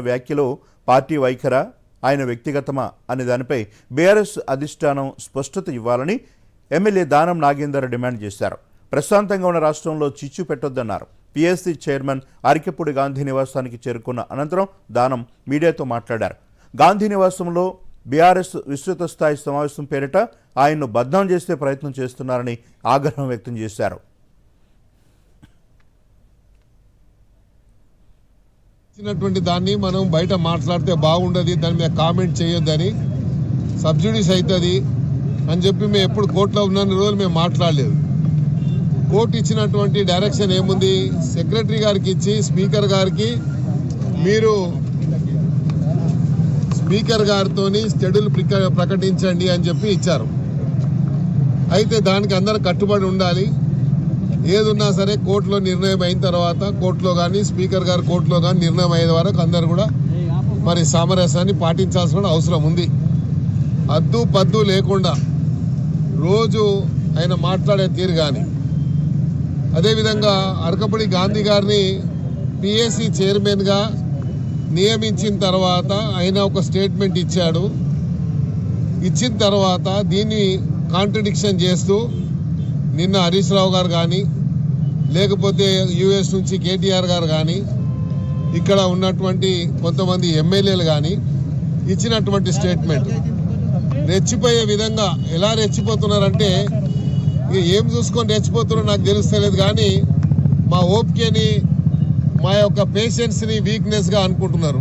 వ్యాఖ్యలో party వైఖరా ఆయన వ్యక్తిగతమా అనే దానిపై బీఆర్ఎస్ అధిష్టానం స్పష్టత ఇవ్వాలని ఎమ్మెల్యే దానం నాగేందర్ డిమాండ్ చేశారు. ప్రశాంతంగా ఉన్న రాష్ట్రంలో చిచ్చు పెట్టొద్దన్నారు. పిఎస్సీ చైర్మన్ అరికెప్పుడు గాంధీ నివాసానికి చేరుకున్న అనంతరం దానం మీడియాతో మాట్లాడారు. గాంధీ నివాసంలో బీఆర్ఎస్ విస్తృత స్థాయి సమావేశం పేరిట ఆయన్ను బద్నాం చేసే ప్రయత్నం చేస్తున్నారని ఆగ్రహం వ్యక్తం చేశారు. ఇచ్చినటువంటి దాన్ని మనం బయట మాట్లాడితే బాగుండదు దాని మీద కామెంట్ చేయొద్దని సబ్సిడీస్ అవుతుంది అని చెప్పి మేము ఎప్పుడు కోర్టులో ఉన్న రోజులు మేము మాట్లాడలేదు. కోర్టు ఇచ్చినటువంటి డైరెక్షన్ ఏముంది? సెక్రటరీ గారికి ఇచ్చి స్పీకర్ గారికి మీరు స్పీకర్ గారితో షెడ్యూల్ ప్రకటించండి అని చెప్పి ఇచ్చారు. అయితే దానికి అందరూ కట్టుబడి ఉండాలి. ఏదున్నా సరే కోర్టులో నిర్ణయం అయిన తర్వాత కోర్టులో కానీ స్పీకర్ గారు కోర్టులో కానీ నిర్ణయం అయ్యే వరకు అందరు కూడా మరి సామరస్యాన్ని పాటించాల్సిన అవసరం ఉంది. అద్దు పద్దు లేకుండా రోజు ఆయన మాట్లాడే తీరు కానీ అదేవిధంగా అరకపడి గాంధీ గారిని పిఎస్సి చైర్మన్గా నియమించిన తర్వాత ఆయన ఒక స్టేట్మెంట్ ఇచ్చాడు. ఇచ్చిన తర్వాత దీన్ని కాంట్రడిక్షన్ చేస్తూ నిన్న హరీష్ రావు గారు కానీ లేకపోతే యుఎస్ నుంచి కేటీఆర్ గారు కానీ ఇక్కడ ఉన్నటువంటి కొంతమంది ఎమ్మెల్యేలు కానీ ఇచ్చినటువంటి స్టేట్మెంట్ రెచ్చిపోయే విధంగా ఎలా రెచ్చిపోతున్నారంటే ఇక ఏం చూసుకొని రెచ్చిపోతున్నారో నాకు తెలుస్తలేదు కానీ మా ఓపికని మా యొక్క పేషెన్స్ని వీక్నెస్గా అనుకుంటున్నారు.